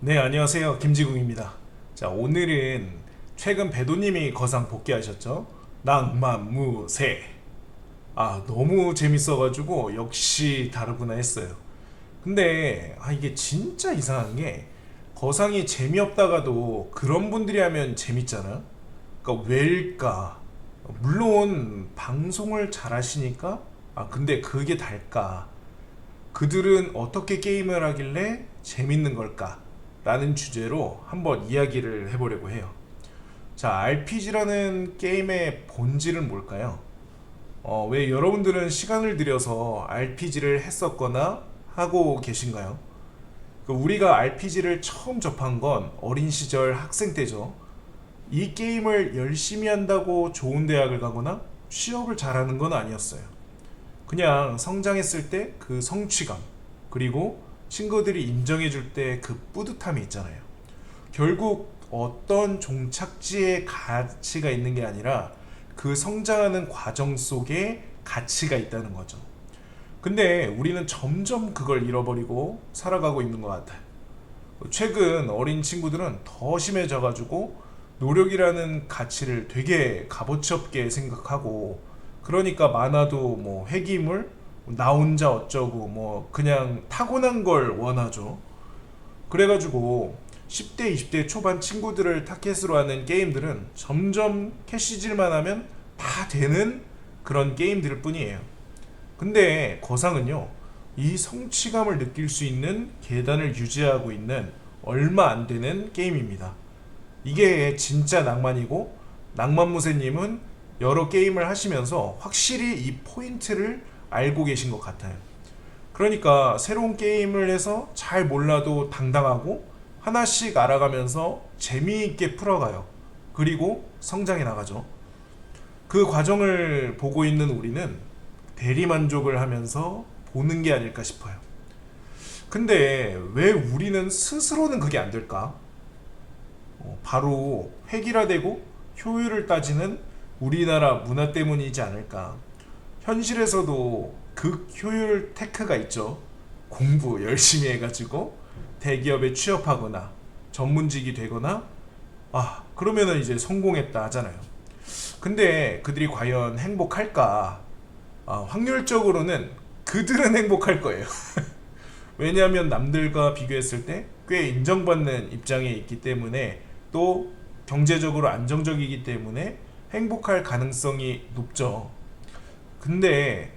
네, 안녕하세요. 김지국입니다. 자, 오늘은 최근 배도님이 거상 복귀하셨죠? 낭만무새. 아, 너무 재밌어 가지고 역시 다르구나 했어요. 근데, 아, 이게 진짜 이상한 게 거상이 재미없다가도 그런 분들이 하면 재밌잖아? 그러니까 왜일까? 물론 방송을 잘 하시니까? 아, 근데 그게 달까? 그들은 어떻게 게임을 하길래 재밌는 걸까? 라는 주제로 한번 이야기를 해보려고 해요. 자, RPG라는 게임의 본질은 뭘까요? 어, 왜 여러분들은 시간을 들여서 RPG를 했었거나 하고 계신가요? 그 우리가 RPG를 처음 접한 건 어린 시절 학생 때죠. 이 게임을 열심히 한다고 좋은 대학을 가거나 취업을 잘하는 건 아니었어요. 그냥 성장했을 때 그 성취감 그리고 친구들이 인정해 줄 때 그 뿌듯함이 있잖아요. 결국 어떤 종착지에 가치가 있는 게 아니라 그 성장하는 과정 속에 가치가 있다는 거죠. 근데 우리는 점점 그걸 잃어버리고 살아가고 있는 것 같아요. 최근 어린 친구들은 더 심해져가지고 노력이라는 가치를 되게 값어치 없게 생각하고 그러니까 많아도 뭐 회기물 나 혼자 어쩌고 뭐 그냥 타고난 걸 원하죠. 그래가지고 10대 20대 초반 친구들을 타켓으로 하는 게임들은 점점 캐시질만 하면 다 되는 그런 게임들일 뿐이에요. 근데 거상은요 이 성취감을 느낄 수 있는 계단을 유지하고 있는 얼마 안 되는 게임입니다. 이게 진짜 낭만이고 낭만무새님은 여러 게임을 하시면서 확실히 이 포인트를 알고 계신 것 같아요. 그러니까 새로운 게임을 해서 잘 몰라도 당당하고 하나씩 알아가면서 재미있게 풀어가요. 그리고 성장해 나가죠. 그 과정을 보고 있는 우리는 대리 만족을 하면서 보는 게 아닐까 싶어요. 근데 왜 우리는 스스로는 그게 안 될까? 어, 바로 획일화되고 효율을 따지는 우리나라 문화 때문이지 않을까. 현실에서도 극 효율 테크가 있죠. 공부 열심히 해가지고 대기업에 취업하거나 전문직이 되거나 아 그러면은 이제 성공했다 하잖아요. 근데 그들이 과연 행복할까? 아, 확률적으로는 그들은 행복할 거예요. 왜냐하면 남들과 비교했을 때 꽤 인정받는 입장에 있기 때문에 또 경제적으로 안정적이기 때문에 행복할 가능성이 높죠. 근데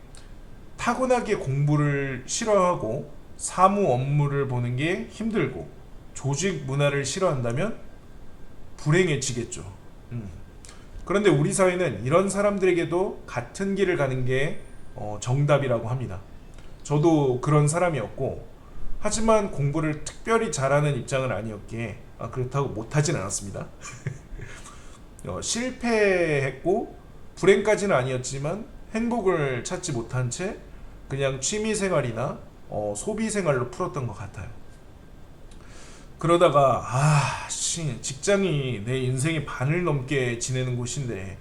타고나게 공부를 싫어하고 사무 업무를 보는 게 힘들고 조직 문화를 싫어한다면 불행해지겠죠. 음. 그런데 우리 사회는 이런 사람들에게도 같은 길을 가는 게 어, 정답이라고 합니다. 저도 그런 사람이었고 하지만 공부를 특별히 잘하는 입장은 아니었기에 아, 그렇다고 못하진 않았습니다. 어, 실패했고 불행까지는 아니었지만 행복을 찾지 못한 채 그냥 취미 생활이나 어, 소비 생활로 풀었던 것 같아요. 그러다가 아, 씨, 직장이 내 인생의 반을 넘게 지내는 곳인데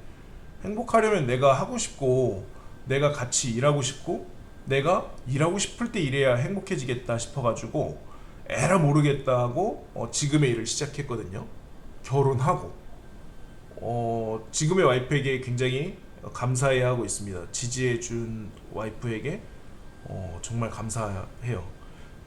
행복하려면 내가 하고 싶고 내가 같이 일하고 싶고 내가 일하고 싶을 때 일해야 행복해지겠다 싶어가지고 에라 모르겠다 하고 어, 지금의 일을 시작했거든요. 결혼하고 어, 지금의 와이프에게 굉장히 감사해 하고 있습니다. 지지해 준 와이프에게 어, 정말 감사해요.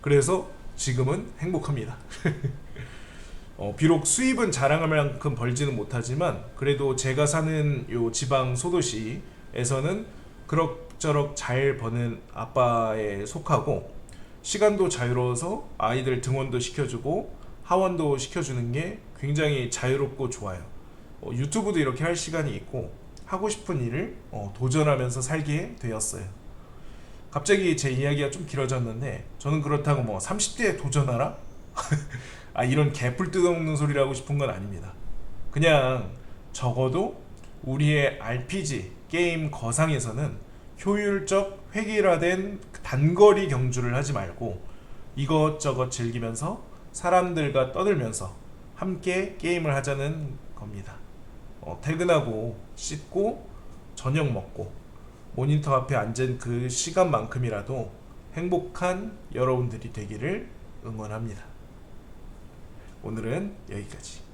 그래서 지금은 행복합니다. 어, 비록 수입은 자랑할 만큼 벌지는 못하지만 그래도 제가 사는 요 지방 소도시에서는 그럭저럭 잘 버는 아빠에 속하고 시간도 자유로워서 아이들 등원도 시켜주고 하원도 시켜주는 게 굉장히 자유롭고 좋아요. 어, 유튜브도 이렇게 할 시간이 있고 하고 싶은 일을 어, 도전하면서 살게 되었어요. 갑자기 제 이야기가 좀 길어졌는데 저는 그렇다고 뭐 30대에 도전하라? 아 이런 개뿔 뜯어먹는 소리를 하고 싶은 건 아닙니다. 그냥 적어도 우리의 RPG 게임 거상에서는 효율적 획일화된 단거리 경주를 하지 말고 이것저것 즐기면서 사람들과 떠들면서 함께 게임을 하자는 겁니다. 어, 퇴근하고 씻고 저녁 먹고 모니터 앞에 앉은 그 시간만큼이라도 행복한 여러분들이 되기를 응원합니다. 오늘은 여기까지.